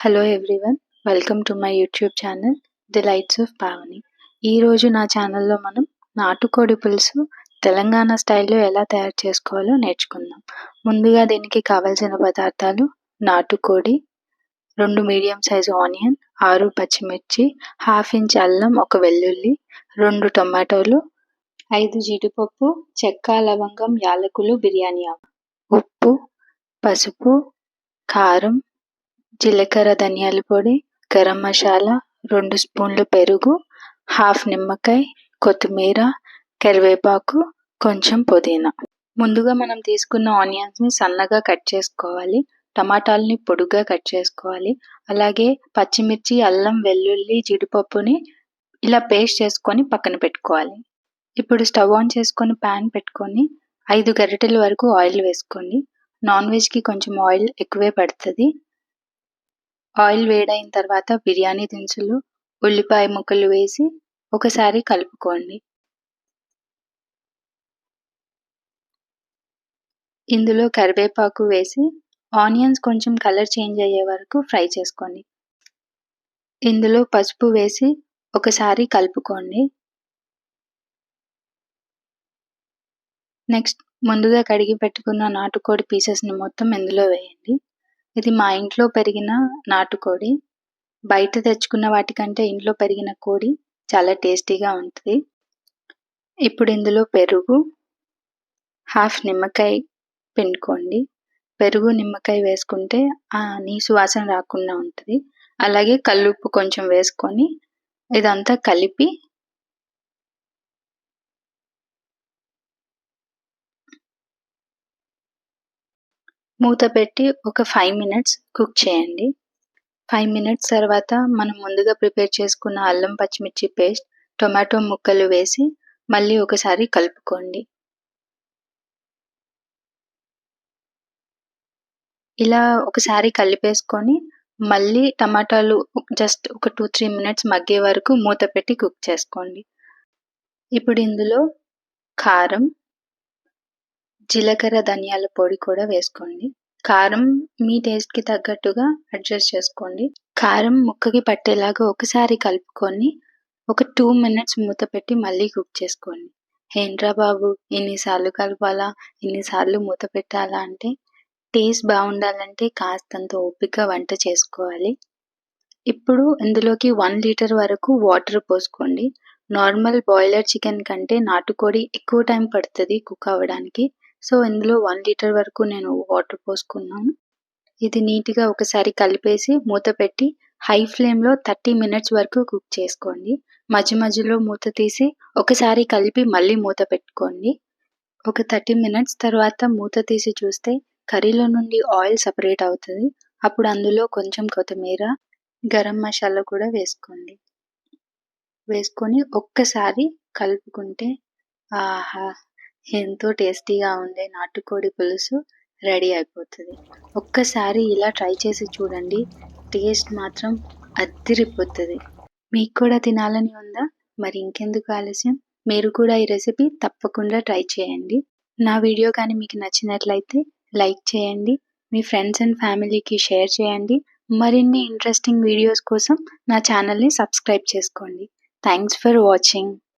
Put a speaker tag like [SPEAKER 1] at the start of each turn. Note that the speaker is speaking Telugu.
[SPEAKER 1] Hello everyone welcome to my YouTube channel the lights of Pavani ఈరోజు నా ఛానల్లో మనం నాటుకోడి పులుసు తెలంగాణ స్టైల్లో ఎలా తయారు చేసుకోవాలో నేర్చుకుందాం. ముందుగా దీనికి కావలసిన పదార్థాలు నాటుకోడి రెండు మీడియం సైజు ఆనియన్ ఆరు పచ్చిమిర్చి హాఫ్ ఇంచ్ అల్లం ఒక వెల్లుల్లి రెండు టొమాటోలు ఐదు జీడిపప్పు చెక్క లవంగం యాలకులు బిర్యానీ ఆకు ఉప్పు పసుపు కారం జీలకర్ర ధనియాల పొడి గరం మసాలా రెండు స్పూన్లు పెరుగు హాఫ్ నిమ్మకాయ కొత్తిమీర కరివేపాకు కొంచెం పుదీనా. ముందుగా మనం తీసుకున్న ఆనియన్స్ని సన్నగా కట్ చేసుకోవాలి. టమాటాలని పొడుగ్గా కట్ చేసుకోవాలి. అలాగే పచ్చిమిర్చి అల్లం వెల్లుల్లి జీడిపప్పుని ఇలా పేస్ట్ చేసుకొని పక్కన పెట్టుకోవాలి. ఇప్పుడు స్టవ్ ఆన్ చేసుకొని ప్యాన్ పెట్టుకొని ఐదు గరిటెల వరకు ఆయిల్ వేసుకోండి. నాన్ వెజ్కి కొంచెం ఆయిల్ ఎక్కువే పడుతుంది. ఆయిల్ వేడైన తర్వాత బిర్యానీ దినుసులు ఉల్లిపాయ ముక్కలు వేసి ఒకసారి కలుపుకోండి. ఇందులో కరివేపాకు వేసి ఆనియన్స్ కొంచెం కలర్ చేంజ్ అయ్యే వరకు ఫ్రై చేసుకోండి. ఇందులో పసుపు వేసి ఒకసారి కలుపుకోండి. నెక్స్ట్ ముందుగా కడిగి పెట్టుకున్న నాటుకోడి పీసెస్ని మొత్తం ఇందులో వేయండి. ఇది మా ఇంట్లో పెరిగిన నాటుకోడి. బయట తెచ్చుకున్న వాటికంటే ఇంట్లో పెరిగిన కోడి చాలా టేస్టీగా ఉంటుంది. ఇప్పుడు ఇందులో పెరుగు హాఫ్ నిమ్మకాయ పిండుకోండి. పెరుగు నిమ్మకాయ వేసుకుంటే ఆ నీసు వాసన రాకుండా ఉంటుంది. అలాగే కల్లుప్పు కొంచెం వేసుకొని ఇదంతా కలిపి మూత పెట్టి ఒక ఫైవ్ మినిట్స్ కుక్ చేయండి. ఫైవ్ మినిట్స్ తర్వాత మనం ముందుగా ప్రిపేర్ చేసుకున్న అల్లం పచ్చిమిర్చి పేస్ట్ టొమాటో ముక్కలు వేసి మళ్ళీ ఒకసారి కలుపుకోండి. ఇలా ఒకసారి కలిపేసుకొని మళ్ళీ టమాటాలు జస్ట్ ఒక టూ త్రీ మినిట్స్ మగ్గే వరకు మూత పెట్టి కుక్ చేసుకోండి. ఇప్పుడు ఇందులో కారం జీలకర్ర ధనియాల పొడి కూడా వేసుకోండి. కారం మీ టేస్ట్కి తగ్గట్టుగా అడ్జస్ట్ చేసుకోండి. కారం ముక్కకి పట్టేలాగా ఒకసారి కలుపుకొని ఒక టూ మినిట్స్ మూత పెట్టి మళ్ళీ కుక్ చేసుకోండి. ఏంట్రా బాబు ఎన్నిసార్లు కలపాలా ఎన్నిసార్లు మూత పెట్టాలా అంటే టేస్ట్ బాగుండాలంటే కాస్తంత ఓపిక వంట చేసుకోవాలి. ఇప్పుడు ఇందులోకి వన్ లీటర్ వరకు వాటర్ పోసుకోండి. నార్మల్ బాయిలర్ చికెన్ కంటే నాటుకోడి ఎక్కువ టైం పడుతుంది కుక్ అవ్వడానికి. సో ఇందులో వన్ లీటర్ వరకు నేను వాటర్ పోసుకున్నాను. ఇది నీట్గా ఒకసారి కలిపేసి మూత పెట్టి హై ఫ్లేమ్లో థర్టీ మినిట్స్ వరకు కుక్ చేసుకోండి. మధ్య మధ్యలో మూత తీసి ఒకసారి కలిపి మళ్ళీ మూత పెట్టుకోండి. ఒక థర్టీ మినిట్స్ తర్వాత మూత తీసి చూస్తే కర్రీలో నుండి ఆయిల్ సపరేట్ అవుతుంది. అప్పుడు అందులో కొంచెం కొత్తిమీర గరం మసాలా కూడా వేసుకోండి. వేసుకొని ఒక్కసారి కలుపుకుంటే ఆహా! ఎంతో టేస్టీగా ఉండే నాటుకోడి పులుసు రెడీ అయిపోతుంది. ఒక్కసారి ఇలా ట్రై చేసి చూడండి. టేస్ట్ మాత్రం అద్దిరిపోతుంది. మీకు కూడా తినాలని ఉందా? మరి ఇంకెందుకు ఆలస్యం? మీరు కూడా ఈ రెసిపీ తప్పకుండా ట్రై చేయండి. నా వీడియో కానీ మీకు నచ్చినట్లయితే లైక్ చేయండి. మీ ఫ్రెండ్స్ అండ్ ఫ్యామిలీకి షేర్ చేయండి. మరిన్ని ఇంట్రెస్టింగ్ వీడియోస్ కోసం నా ఛానల్ని సబ్స్క్రైబ్ చేసుకోండి. Thanks for watching.